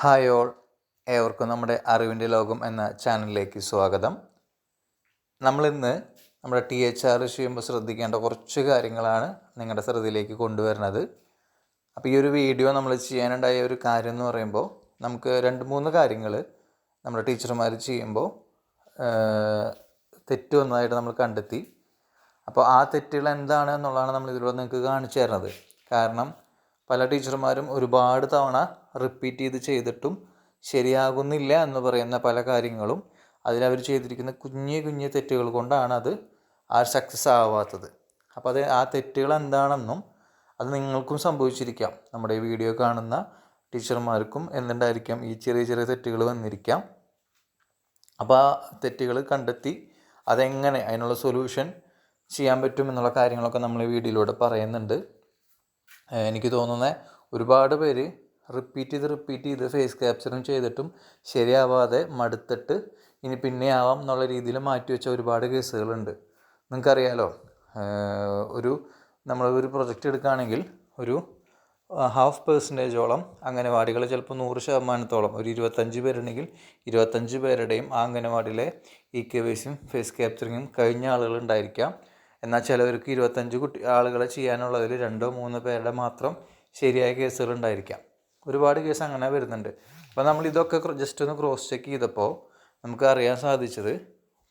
Hi all. ഏവർക്കും നമ്മുടെ അറിവിന്റെ ലോകം എന്ന ചാനലിലേക്ക് സ്വാഗതം. നമ്മളിന്ന് നമ്മുടെ ടി എച്ച് ആർ ചെയ്യുമ്പോൾ ശ്രദ്ധിക്കേണ്ട കുറച്ച് കാര്യങ്ങളാണ് നിങ്ങളുടെ ശ്രദ്ധയിലേക്ക് കൊണ്ടുവരുന്നത്. അപ്പോൾ ഈ ഒരു വീഡിയോ നമ്മൾ ചെയ്യാനുണ്ടായ ഒരു കാര്യം എന്ന് പറയുമ്പോൾ നമുക്ക് രണ്ട് മൂന്ന് കാര്യങ്ങൾ നമ്മുടെ ടീച്ചർമാർ ചെയ്യുമ്പോൾ തെറ്റ് വന്നതായിട്ട് നമ്മൾ കണ്ടെത്തി. അപ്പോൾ ആ തെറ്റുകൾ എന്താണ് എന്നുള്ളതാണ് നമ്മൾ ഇതിലൂടെ നിങ്ങൾക്ക് കാണിച്ചു തരുന്നത്. കാരണം പല ടീച്ചർമാരും ഒരുപാട് തവണ റിപ്പീറ്റ് ചെയ്ത് ചെയ്തിട്ടും ശരിയാകുന്നില്ല എന്ന് പറയുന്ന പല കാര്യങ്ങളും അതിലവർ ചെയ്തിരിക്കുന്ന കുഞ്ഞു കുഞ്ഞു തെറ്റുകൾ കൊണ്ടാണ് അത് ആ സക്സസ് ആവാത്തത്. അപ്പോൾ അത് ആ തെറ്റുകൾ എന്താണെന്നും അത് നിങ്ങൾക്കും സംഭവിച്ചിരിക്കാം. നമ്മുടെ ഈ വീഡിയോ കാണുന്ന ടീച്ചർമാർക്കും എന്തുണ്ടായിരിക്കാം ഈ ചെറിയ ചെറിയ തെറ്റുകൾ വന്നിരിക്കാം. അപ്പോൾ ആ തെറ്റുകൾ കണ്ടെത്തി അതെങ്ങനെ അതിനുള്ള സൊല്യൂഷൻ ചെയ്യാൻ പറ്റും എന്നുള്ള കാര്യങ്ങളൊക്കെ നമ്മൾ ഈ വീഡിയോയിലൂടെ പറയുന്നുണ്ട്. എനിക്ക് തോന്നുന്നത് ഒരുപാട് പേര് റിപ്പീറ്റ് ചെയ്ത് റിപ്പീറ്റ് ചെയ്ത് ഫേസ് ക്യാപ്ചറും ചെയ്തിട്ടും ശരിയാവാതെ മടുത്തിട്ട് ഇനി പിന്നെ ആവാം എന്നുള്ള രീതിയിൽ മാറ്റി വെച്ച ഒരുപാട് കേസുകളുണ്ട്. നിങ്ങൾക്കറിയാലോ ഒരു നമ്മൾ ഒരു പ്രൊജക്റ്റ് എടുക്കുകയാണെങ്കിൽ ഒരു ഹാഫ് പേഴ്സന്റേജോളം അംഗനവാടികൾ ചിലപ്പോൾ നൂറ് ശതമാനത്തോളം ഒരു ഇരുപത്തഞ്ച് പേരുണ്ടെങ്കിൽ ഇരുപത്തഞ്ച് പേരുടെയും ആ അംഗനവാടിയിലെ ഇ കെ വൈസും ഫേസ് ക്യാപ്ചറിങ്ങും കഴിഞ്ഞ ആളുകൾ ഉണ്ടായിരിക്കാം. എന്നാൽ ചിലവർക്ക് ഇരുപത്തഞ്ച് കുട്ടി ആളുകളെ ചെയ്യാനുള്ളതിൽ രണ്ടോ മൂന്നോ പേരുടെ മാത്രം ശരിയായ കേസുകൾ ഉണ്ടായിരിക്കാം. ഒരുപാട് കേസ് അങ്ങനെ വരുന്നുണ്ട്. അപ്പോൾ നമ്മൾ ഇതൊക്കെ ജസ്റ്റ് ഒന്ന് ക്രോസ് ചെക്ക് ചെയ്തപ്പോൾ നമുക്ക് അറിയാൻ സാധിച്ചത്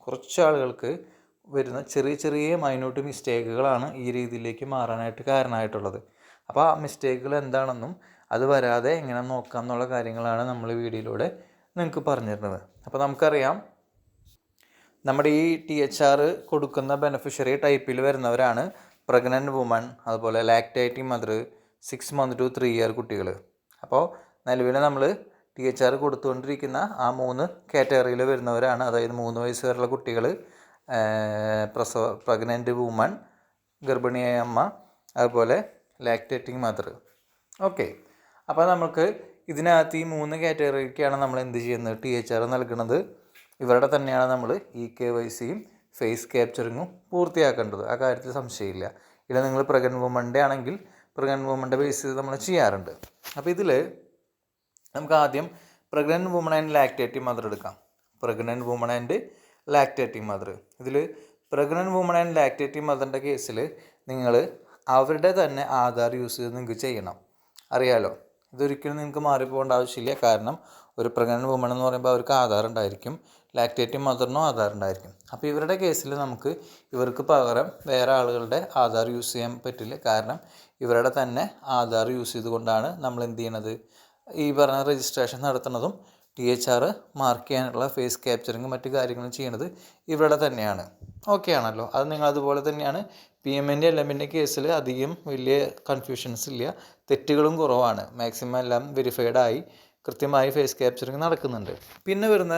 കുറച്ച് ആളുകൾക്ക് വരുന്ന ചെറിയ ചെറിയ മൈന്യൂട്ട് മിസ്റ്റേക്കുകളാണ് ഈ രീതിയിലേക്ക് മാറാനായിട്ട് കാരണമായിട്ടുള്ളത്. അപ്പോൾ ആ മിസ്റ്റേക്കുകൾ എന്താണെന്നും അത് വരാതെ എങ്ങനെ നോക്കാം എന്നുള്ള കാര്യങ്ങളാണ് നമ്മൾ വീഡിയോയിലൂടെ നിങ്ങൾക്ക് പറഞ്ഞു തരുന്നത് അപ്പോൾ നമുക്കറിയാം നമ്മുടെ ഈ ടി എച്ച് ആർ കൊടുക്കുന്ന ബെനഫിഷ്യറി ടൈപ്പിൽ വരുന്നവരാണ് പ്രഗ്നന്റ് വുമൺ അതുപോലെ lactating mother six month to three year കുട്ടികൾ അപ്പോൾ നിലവിൽ നമ്മൾ ടി എച്ച് ആർ കൊടുത്തുകൊണ്ടിരിക്കുന്ന ആ മൂന്ന് കാറ്റഗറിയിൽ വരുന്നവരാണ്. അതായത് മൂന്ന് വയസ്സ് വരെയുള്ള കുട്ടികൾ പ്രസവ പ്രഗ്നന്റ് വുമൺ ഗർഭിണിയായ അമ്മ അതുപോലെ ലാക്ടേറ്റിംഗ് മദർ ഓക്കെ. അപ്പോൾ നമുക്ക് ഇതിനകത്ത് ഈ മൂന്ന് കാറ്റഗറിക്കാണ് നമ്മൾ എന്ത് ചെയ്യുന്നത്? ടി എച്ച് ആർ നൽകുന്നത്. ഇവരുടെ തന്നെയാണ് നമ്മൾ ഇ കെ വൈ സിയും ഫേസ് ക്യാപ്ചറിങ്ങും പൂർത്തിയാക്കേണ്ടത്. ആ കാര്യത്തിൽ സംശയമില്ല. ഇല്ല നിങ്ങൾ പ്രഗ്നന്റ് വുമന്റെ ആണെങ്കിൽ പ്രഗ്നന്റ് വുമന്റെ ബേസ് നമ്മൾ ചെയ്യാറുണ്ട്. അപ്പോൾ ഇതിൽ നമുക്ക് ആദ്യം pregnant woman and lactative mother എടുക്കാം. Pregnant woman and lactative mother ഇതിൽ പ്രഗ്നന്റ് വുമൺ ആൻഡ് ലാക്ടേറ്റീവ് മദറിന്റെ കേസിൽ നിങ്ങൾ അവരുടെ തന്നെ ആധാർ യൂസ് ചെയ്ത് നിങ്ങൾക്ക് ചെയ്യണം. അറിയാലോ? ഇതൊരിക്കലും നിങ്ങൾക്ക് മാറിപ്പോകേണ്ട ആവശ്യമില്ല. കാരണം ഒരു പ്രഗ്നന്റ് വുമൺ എന്ന് പറയുമ്പോൾ അവർക്ക് ആധാർ ഉണ്ടായിരിക്കും. ലാക്ടേറ്റീവ് മദറിനും ആധാർ ഉണ്ടായിരിക്കും. അപ്പോൾ ഇവരുടെ കേസിൽ നമുക്ക് ഇവർക്ക് പകരം വേറെ ആളുകളുടെ ആധാർ യൂസ് ചെയ്യാൻ പറ്റില്ല. കാരണം ഇവരുടെ തന്നെ ആധാർ യൂസ് ചെയ്തുകൊണ്ടാണ് നമ്മൾ എന്ത് ചെയ്യണത്? ഈ പറഞ്ഞ രജിസ്ട്രേഷൻ നടത്തുന്നതും ടി എച്ച് ആർ മാർക്ക് ചെയ്യാനുള്ള ഫേസ് ക്യാപ്ചറിങ്ങും മറ്റു കാര്യങ്ങളും ചെയ്യണത് ഇവരുടെ തന്നെയാണ്. ഓക്കെ ആണല്ലോ. അത് നിങ്ങൾ അതുപോലെ തന്നെയാണ് പി എമ്മിന്റെ എൽ എമ്മിന്റെ കേസിൽ അധികം വലിയ കൺഫ്യൂഷൻസ് ഇല്ല. തെറ്റുകളും കുറവാണ്. മാക്സിമം എല്ലാം വെരിഫൈഡ് ആയി. കൃത്യമായി ഫേസ് ക്യാപ്ചറിങ് നടക്കുന്നുണ്ട്. പിന്നെ വരുന്ന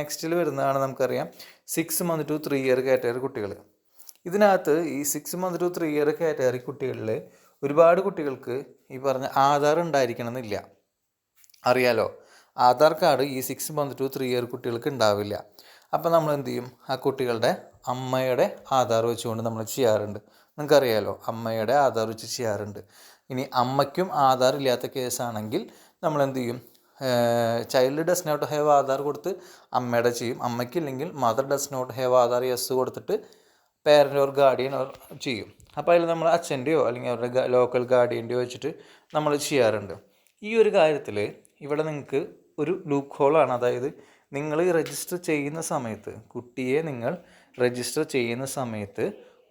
നെക്സ്റ്റിൽ വരുന്നതാണ് നമുക്കറിയാം six month to three year category കുട്ടികൾ. ഇതിനകത്ത് ഈ six month to three year category കുട്ടികളിൽ ഒരുപാട് കുട്ടികൾക്ക് ഈ പറഞ്ഞ ആധാർ ഉണ്ടായിരിക്കണം എന്നില്ല അറിയാലോ? ആധാർ കാർഡ് ഈ six month to three year കുട്ടികൾക്ക് ഉണ്ടാവില്ല. അപ്പോൾ നമ്മൾ എന്ത് ചെയ്യും? ആ കുട്ടികളുടെ അമ്മയുടെ ആധാർ വെച്ചുകൊണ്ട് നമ്മൾ ചെയ്യാറുണ്ട്. നിങ്ങൾക്കറിയാലോ? അമ്മയുടെ ആധാർ വെച്ച് ചെയ്യാറുണ്ട്. ഇനി അമ്മയ്ക്കും ആധാർ ഇല്ലാത്ത കേസാണെങ്കിൽ നമ്മൾ എന്ത് ചെയ്യും? Child does not have Aadhaar കൊടുത്ത് അമ്മയുടെ ചെയ്യും. അമ്മയ്ക്കില്ലെങ്കിൽ mother does not have Aadhaar yes കൊടുത്തിട്ട് പേരന്റ് ഓർ ഗാർഡിയൻ ഓർ ചെയ്യും. അപ്പോൾ അതിൽ നമ്മൾ അച്ഛന്റെയോ അല്ലെങ്കിൽ അവരുടെ ലോക്കൽ ഗാർഡിയന്റെയോ വെച്ചിട്ട് നമ്മൾ ചെയ്യാറുണ്ട്. ഈ ഒരു കാര്യത്തിൽ ഇവിടെ നിങ്ങൾക്ക് ഒരു ലൂക്ക് ഹോളാണ് അതായത് നിങ്ങൾ രജിസ്റ്റർ ചെയ്യുന്ന സമയത്ത് കുട്ടിയെ നിങ്ങൾ രജിസ്റ്റർ ചെയ്യുന്ന സമയത്ത്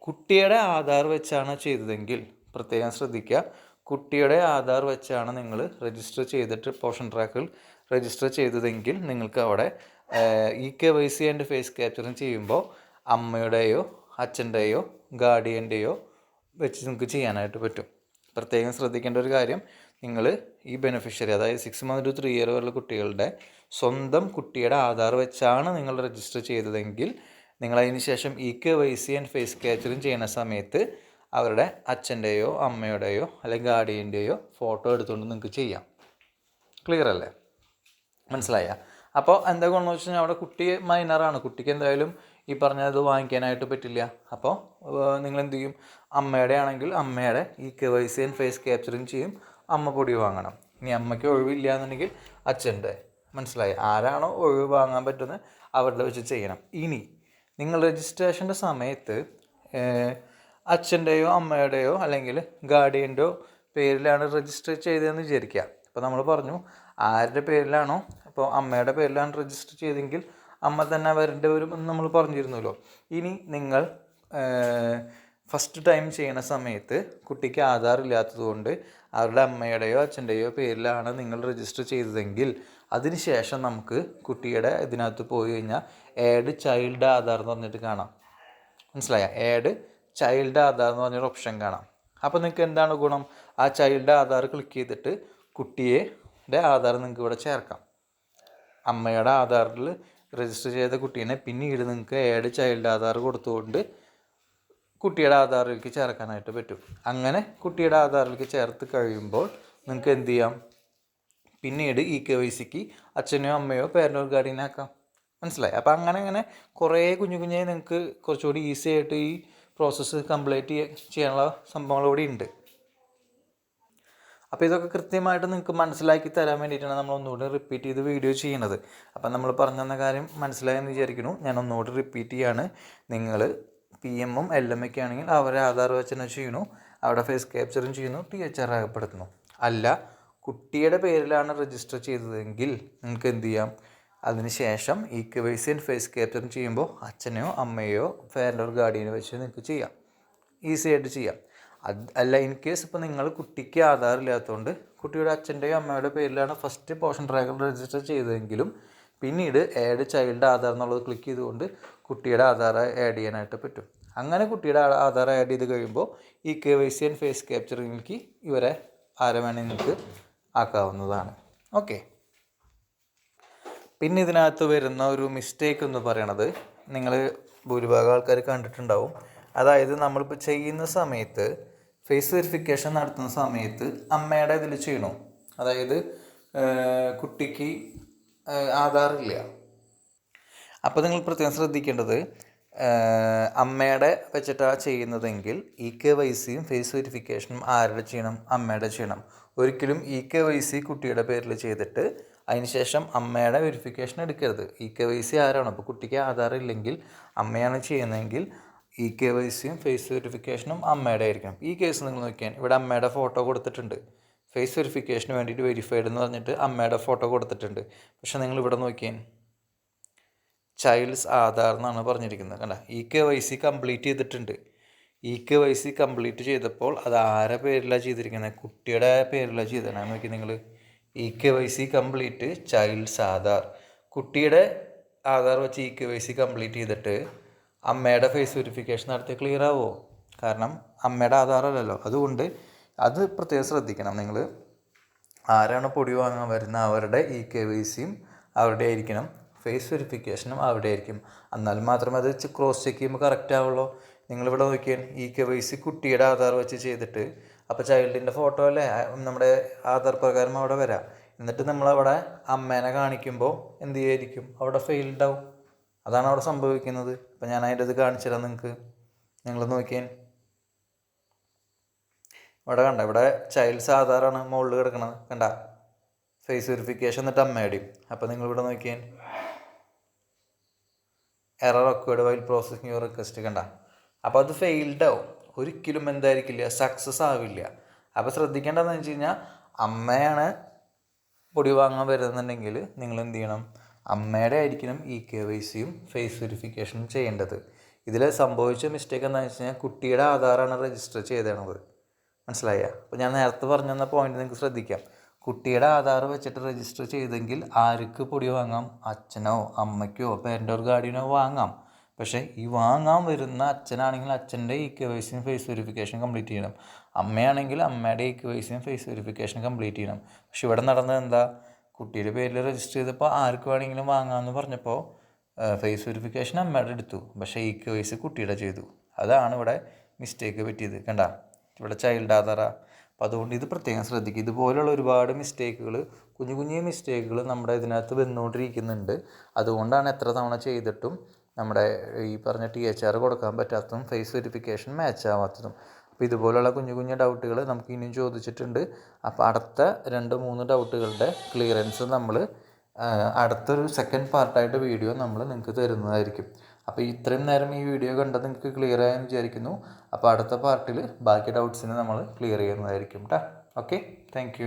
കുട്ടിയുടെ ആധാർ വെച്ചാണ് ചെയ്തതെങ്കിൽ പ്രത്യേകം ശ്രദ്ധിക്കുക. കുട്ടിയുടെ ആധാർ വെച്ചാണ് നിങ്ങൾ രജിസ്റ്റർ ചെയ്തിട്ട് പോഷൻ ട്രാക്കിൽ രജിസ്റ്റർ ചെയ്തതെങ്കിൽ നിങ്ങൾക്ക് അവിടെ E K Y C and face capturing ചെയ്യുമ്പോൾ അമ്മയുടെയോ അച്ഛന്റെയോ ഗാർഡിയന്റെയോ വെച്ച് നിങ്ങൾക്ക് ചെയ്യാനായിട്ട് പറ്റും. പ്രത്യേകം ശ്രദ്ധിക്കേണ്ട ഒരു കാര്യം നിങ്ങൾ ഈ ബെനിഫിഷ്യറി അതായത് six month to three year വരെയുള്ള കുട്ടികളുടെ സ്വന്തം കുട്ടിയുടെ ആധാർ വെച്ചാണ് നിങ്ങൾ രജിസ്റ്റർ ചെയ്തതെങ്കിൽ നിങ്ങൾ അതിന് ശേഷം E K Y C and face capturing ചെയ്യുന്ന സമയത്ത് അവരുടെ അച്ഛന്റെയോ അമ്മയുടെയോ അല്ലെങ്കിൽ ഗാർഡിയന്റെയോ ഫോട്ടോ എടുത്തുകൊണ്ട് നിങ്ങൾക്ക് ചെയ്യാം. ക്ലിയർ അല്ലേ? മനസ്സിലായ? അപ്പോൾ എന്താ ഗുണമെന്ന് വെച്ച് കഴിഞ്ഞാൽ അവിടെ കുട്ടി മൈനറാണ് കുട്ടിക്ക് എന്തായാലും ഈ പറഞ്ഞത് വാങ്ങിക്കാനായിട്ട് പറ്റില്ല. അപ്പോൾ നിങ്ങൾ എന്ത് ചെയ്യും? അമ്മയുടെ ആണെങ്കിൽ അമ്മയുടെ E K Y C face capturing ചെയ്യും. അമ്മ പൊടി വാങ്ങണം. ഇനി അമ്മയ്ക്ക് ഒഴിവില്ല എന്നുണ്ടെങ്കിൽ അച്ഛന്റെ. മനസ്സിലായി? ആരാണോ ഒഴിവ് വാങ്ങാൻ പറ്റുന്നത് അവരുടെ വെച്ച് ചെയ്യണം. ഇനി നിങ്ങൾ രജിസ്ട്രേഷന്റെ സമയത്ത് അച്ഛന്റെയോ അമ്മയുടെയോ അല്ലെങ്കിൽ ഗാർഡിയന്റെയോ പേരിലാണ് രജിസ്റ്റർ ചെയ്തതെന്ന് വിചാരിക്കുക. അപ്പോൾ നമ്മൾ പറഞ്ഞു ആരുടെ പേരിലാണോ? അപ്പോൾ അമ്മയുടെ പേരിലാണ് രജിസ്റ്റർ ചെയ്തെങ്കിൽ അമ്മ തന്നെ വരേണ്ടി വരും എന്ന് നമ്മൾ പറഞ്ഞിരുന്നല്ലോ. ഇനി നിങ്ങൾ ഫസ്റ്റ് ടൈം ചെയ്യണ സമയത്ത് കുട്ടിക്ക് ആധാർ ഇല്ലാത്തതുകൊണ്ട് അവരുടെ അമ്മയുടെയോ അച്ഛന്റെയോ പേരിലാണ് നിങ്ങൾ രജിസ്റ്റർ ചെയ്തതെങ്കിൽ അതിനുശേഷം നമുക്ക് കുട്ടിയുടെ ഇതിനകത്ത് പോയി കഴിഞ്ഞാൽ ഏഡ് ചൈൽഡ് ആധാർ എന്ന് പറഞ്ഞിട്ട് കാണാം. മനസ്സിലായ? ആഡ് ചൈൽഡ് ആധാർ എന്ന് പറഞ്ഞൊരു ഓപ്ഷൻ കാണാം. അപ്പോൾ നിങ്ങൾക്ക് എന്താണ് ഗുണം? ആ ചൈൽഡ് ആധാർ ക്ലിക്ക് ചെയ്തിട്ട് കുട്ടിയുടെ ആധാർ നിങ്ങൾക്ക് ഇവിടെ ചേർക്കാം. അമ്മയുടെ ആധാറിൽ രജിസ്റ്റർ ചെയ്ത കുട്ടീനെ പിന്നീട് നിങ്ങൾക്ക് ഏഡ് ചൈൽഡ് ആധാർ കൊടുത്തുകൊണ്ട് കുട്ടിയുടെ ആധാറിലേക്ക് ചേർക്കാനായിട്ട് പറ്റും. അങ്ങനെ കുട്ടിയുടെ ആധാറിലേക്ക് ചേർത്ത് കഴിയുമ്പോൾ നിങ്ങൾക്ക് എന്ത് ചെയ്യാം? പിന്നീട് ഈ കെ വൈ സിക്ക് അച്ഛനെയോ അമ്മയോ പേരന്റോ ഗാർഡിയനാക്കാം മനസ്സിലായി? അപ്പോൾ അങ്ങനെ അങ്ങനെ കുറേ കുഞ്ഞു കുഞ്ഞേ നിങ്ങൾക്ക് കുറച്ചുകൂടി ഈസി ആയിട്ട് ഈ പ്രോസസ്സ് കംപ്ലീറ്റ് ചെയ്യാനുള്ള സംഭവങ്ങൾ കൂടി ഉണ്ട്. അപ്പോൾ ഇതൊക്കെ കൃത്യമായിട്ട് നിങ്ങൾക്ക് മനസ്സിലാക്കി തരാൻ വേണ്ടിയിട്ടാണ് നമ്മൾ ഒന്നുകൂടി റിപ്പീറ്റ് ചെയ്ത് വീഡിയോ ചെയ്യുന്നത് അപ്പം നമ്മൾ പറഞ്ഞു തന്ന കാര്യം മനസ്സിലായെന്ന് വിചാരിക്കുന്നു. ഞാൻ ഒന്നുകൂടി റിപ്പീറ്റ് ചെയ്യാണ്. നിങ്ങൾ പി എമ്മും എൽ എം ഒക്കെ ആണെങ്കിൽ അവരെ ആധാർ വെച്ച് ചെയ്യുന്നു. അവിടെ ഫേസ് ക്യാപ്ചറും ചെയ്യുന്നു. ടി എച്ച് ആർ രേഖപ്പെടുത്തുന്നു അല്ല കുട്ടിയുടെ പേരിലാണ് രജിസ്റ്റർ ചെയ്തതെങ്കിൽ നിങ്ങൾക്ക് എന്ത് ചെയ്യാം? അതിനുശേഷം ഈ കെ വൈ ഫേസ് ക്യാപ്ചർ ചെയ്യുമ്പോൾ അച്ഛനെയോ അമ്മയോ ഫാന്റെ ഗാർഡിയനെ വെച്ച് നിങ്ങൾക്ക് ചെയ്യാം. ഈസി ആയിട്ട് ചെയ്യാം. അത് അല്ല ഇൻ കേസ് ഇപ്പോൾ നിങ്ങൾ കുട്ടിക്ക് ആധാർ ഇല്ലാത്തതുകൊണ്ട് കുട്ടിയുടെ അച്ഛന്റെയോ അമ്മയുടെ പേരിലാണ് ഫസ്റ്റ് പോർഷൻ ട്രാക്കർ രജിസ്റ്റർ ചെയ്തതെങ്കിലും പിന്നീട് ആഡ് ചൈൽഡ് ആധാർ എന്നുള്ളത് ക്ലിക്ക് ചെയ്തുകൊണ്ട് കുട്ടിയുടെ ആധാർ ആഡ് ചെയ്യാനായിട്ട് പറ്റും. അങ്ങനെ കുട്ടിയുടെ ആധാർ ആഡ് ചെയ്ത് കഴിയുമ്പോൾ E K Y C and face ക്യാപ്ചറിങ്ങിലേക്ക് ഇവരെ ആരെ വേണമെങ്കിൽ നിങ്ങൾക്ക് ആക്കാവുന്നതാണ്. ഓക്കെ പിന്നെ ഇതിനകത്ത് വരുന്ന ഒരു മിസ്റ്റേക്ക് എന്ന് പറയണത് നിങ്ങൾ ഭൂരിഭാഗം ആൾക്കാർ കണ്ടിട്ടുണ്ടാവും. അതായത് നമ്മളിപ്പോൾ ചെയ്യുന്ന സമയത്ത് ഫേസ് വെരിഫിക്കേഷൻ നടത്തുന്ന സമയത്ത് അമ്മയുടെ ഇതിൽ ചെയ്യണം? അതായത് കുട്ടിക്ക് ആധാറില്ല അപ്പോൾ നിങ്ങൾ പ്രത്യേകം ശ്രദ്ധിക്കേണ്ടത് അമ്മയുടെ വെച്ചിട്ടാണ് ചെയ്യുന്നതെങ്കിൽ ഇ കെ വൈ സിയും ഫേസ് വെരിഫിക്കേഷനും ആരുടെ ചെയ്യണം? അമ്മയുടെ ചെയ്യണം. ഒരിക്കലും ഇ കെ വൈ സി കുട്ടിയുടെ പേരിൽ ചെയ്തിട്ട് അതിനുശേഷം അമ്മയുടെ വെരിഫിക്കേഷൻ എടുക്കരുത്. ഇ കെ വൈ സി ആരാണ്? അപ്പോൾ കുട്ടിക്ക് ആധാർ ഇല്ലെങ്കിൽ അമ്മയാണ് ചെയ്യുന്നതെങ്കിൽ ഇ കെ വൈ സിയും ഫേസ് വെരിഫിക്കേഷനും അമ്മയുടെ ആയിരിക്കണം. ഈ കേസ് നിങ്ങൾ നോക്കിയാൽ ഇവിടെ അമ്മയുടെ ഫോട്ടോ കൊടുത്തിട്ടുണ്ട്. ഫേസ് വെരിഫിക്കേഷന് വേണ്ടിയിട്ട് വെരിഫൈഡ് എന്ന് പറഞ്ഞിട്ട് അമ്മയുടെ ഫോട്ടോ കൊടുത്തിട്ടുണ്ട്. പക്ഷേ നിങ്ങൾ ഇവിടെ നോക്കിയാൽ ചൈൽഡ്സ് ആധാർ എന്നാണ് പറഞ്ഞിരിക്കുന്നത്. കണ്ട? E K Y C complete ചെയ്തിട്ടുണ്ട്. E K Y C complete ചെയ്തപ്പോൾ അത് ആരെ പേരിലാണ് ചെയ്തിരിക്കുന്നത്? കുട്ടിയുടെ പേരിലാണ് ചെയ്തത്. നോക്കി നിങ്ങൾ E K Y C complete child's Aadhaar കുട്ടിയുടെ ആധാർ വെച്ച് E K Y C complete ചെയ്തിട്ട് അമ്മയുടെ ഫേസ് വെരിഫിക്കേഷൻ നടത്തി ക്ലിയർ ആവുമോ കാരണം അമ്മയുടെ ആധാറല്ലല്ലോ അതുകൊണ്ട് അത് പ്രത്യേകം ശ്രദ്ധിക്കണം നിങ്ങൾ ആരാണ് പൊടി വാങ്ങാൻ വരുന്ന അവരുടെ ഇ കെ വൈ സിയും അവരുടെ ആയിരിക്കണം. ഫേസ് വെരിഫിക്കേഷനും അവിടെ ആയിരിക്കും. എന്നാൽ മാത്രമേ അത് ക്രോസ് ചെക്ക് ചെയ്യുമ്പോൾ കറക്റ്റ് ആവുള്ളൂ. നിങ്ങളിവിടെ നോക്കിയാൽ ഇ കെ വൈ സി കുട്ടിയുടെ ആധാർ വെച്ച് ചെയ്തിട്ട് അപ്പോൾ ചൈൽഡിന്റെ ഫോട്ടോ അല്ലേ? നമ്മുടെ ആധാർ പ്രകാരം അവിടെ വരാം. എന്നിട്ട് നമ്മളവിടെ അമ്മേനെ കാണിക്കുമ്പോൾ എന്ത് ചെയ്യായിരിക്കും? അവിടെ ഫെയിൽഡ് ആവും. അതാണ് അവിടെ സംഭവിക്കുന്നത്. അപ്പം ഞാൻ അതിന്റെ ഇത് കാണിച്ചു തരാം നിങ്ങൾക്ക് നിങ്ങൾ നോക്കിയാൽ ഇവിടെ കണ്ട ഇവിടെ ചൈൽഡ് ആധാറാണ് മുകളിൽ കിടക്കണത്. കണ്ട? ഫേസ് വെരിഫിക്കേഷൻ എന്നിട്ട് അമ്മയുടെയും. അപ്പോൾ നിങ്ങൾ ഇവിടെ നോക്കിയാൽ error occurred while processing your request കണ്ട? അപ്പോൾ അത് ഫെയിൽഡ് ആവും. ഒരിക്കലും എന്തായിരിക്കില്ല സക്സസ് ആവില്ല. അപ്പോൾ ശ്രദ്ധിക്കേണ്ടതെന്ന് വെച്ച് കഴിഞ്ഞാൽ അമ്മയാണ് പൊടി വാങ്ങാൻ വരുന്നുണ്ടെങ്കിൽ നിങ്ങൾ എന്ത് ചെയ്യണം? അമ്മയുടെ ആയിരിക്കണം ഇ കെ വൈ സിയും ഫേസ് വെരിഫിക്കേഷനും ചെയ്യേണ്ടത്. ഇതിൽ സംഭവിച്ച മിസ്റ്റേക്ക് എന്താണെന്ന് വെച്ച് കഴിഞ്ഞാൽ കുട്ടിയുടെ ആധാറാണ് രജിസ്റ്റർ ചെയ്തേണത്. മനസ്സിലായ? അപ്പോൾ ഞാൻ നേരത്തെ പറഞ്ഞു തന്ന പോയിന്റ് നിങ്ങൾക്ക് ശ്രദ്ധിക്കാം. കുട്ടിയുടെ ആധാർ വെച്ചിട്ട് രജിസ്റ്റർ ചെയ്തെങ്കിൽ ആർക്ക് പൊടി വാങ്ങാം? അച്ഛനോ അമ്മയ്ക്കോ പേരന്റോ ഗാർഡിയനോ വാങ്ങാം. പക്ഷേ ഈ വാങ്ങാൻ വരുന്ന അച്ഛനാണെങ്കിൽ അച്ഛന്റെ ഈ കെ വൈസിയും ഫേസ് വെരിഫിക്കേഷൻ കംപ്ലീറ്റ് ചെയ്യണം. അമ്മയാണെങ്കിൽ അമ്മയുടെ ഈ കെ വൈസിയും ഫേസ് വെരിഫിക്കേഷൻ കംപ്ലീറ്റ് ചെയ്യണം. പക്ഷെ ഇവിടെ നടന്നത് എന്താ? കുട്ടിയുടെ പേരിൽ രജിസ്റ്റർ ചെയ്തപ്പോൾ ആർക്ക് വേണമെങ്കിലും വാങ്ങാമെന്ന് പറഞ്ഞപ്പോൾ ഫേസ് വെരിഫിക്കേഷൻ അമ്മയുടെ എടുത്തു. പക്ഷേ ഈ കെ വൈസ് കുട്ടിയുടെ ചെയ്തു. അതാണ് ഇവിടെ മിസ്റ്റേക്ക് പറ്റിയത്. കണ്ട? ഇവിടെ ചൈൽഡ് ആധാറ അപ്പോൾ അതുകൊണ്ട് ഇത് പ്രത്യേകം ശ്രദ്ധിക്കുക. ഇതുപോലുള്ള ഒരുപാട് മിസ്റ്റേക്കുകൾ കുഞ്ഞു കുഞ്ഞു മിസ്റ്റേക്കുകൾ നമ്മുടെ ഇതിനകത്ത് വന്നുകൊണ്ടിരിക്കുന്നുണ്ട്. അതുകൊണ്ടാണ് എത്ര തവണ ചെയ്തിട്ടും നമ്മുടെ ഈ പറഞ്ഞ ടി എച്ച് ആർ കൊടുക്കാൻ പറ്റാത്തതും ഫേസ് വെരിഫിക്കേഷൻ മാച്ച് ആവാത്തതും. അപ്പോൾ ഇതുപോലുള്ള കുഞ്ഞു കുഞ്ഞു ഡൗട്ടുകൾ നമുക്ക് ഇനിയും ചോദിച്ചിട്ടുണ്ട്. അപ്പോൾ അടുത്ത രണ്ട് മൂന്ന് ഡൗട്ടുകളുടെ ക്ലിയറൻസ് നമ്മൾ അടുത്തൊരു സെക്കൻഡ് പാർട്ടായിട്ട് വീഡിയോ നമ്മൾ നിങ്ങൾക്ക് തരുന്നതായിരിക്കും. അപ്പോൾ ഇത്രയും നേരം ഈ വീഡിയോ കണ്ടത് നിങ്ങൾക്ക് ക്ലിയർ ആയെന്ന് വിചാരിക്കുന്നു. അപ്പോൾ അടുത്ത പാർട്ടിൽ ബാക്കി ഡൗട്ട്സിനെ നമ്മൾ ക്ലിയർ ചെയ്യുന്നതായിരിക്കും കേട്ടോ ഓക്കെ താങ്ക്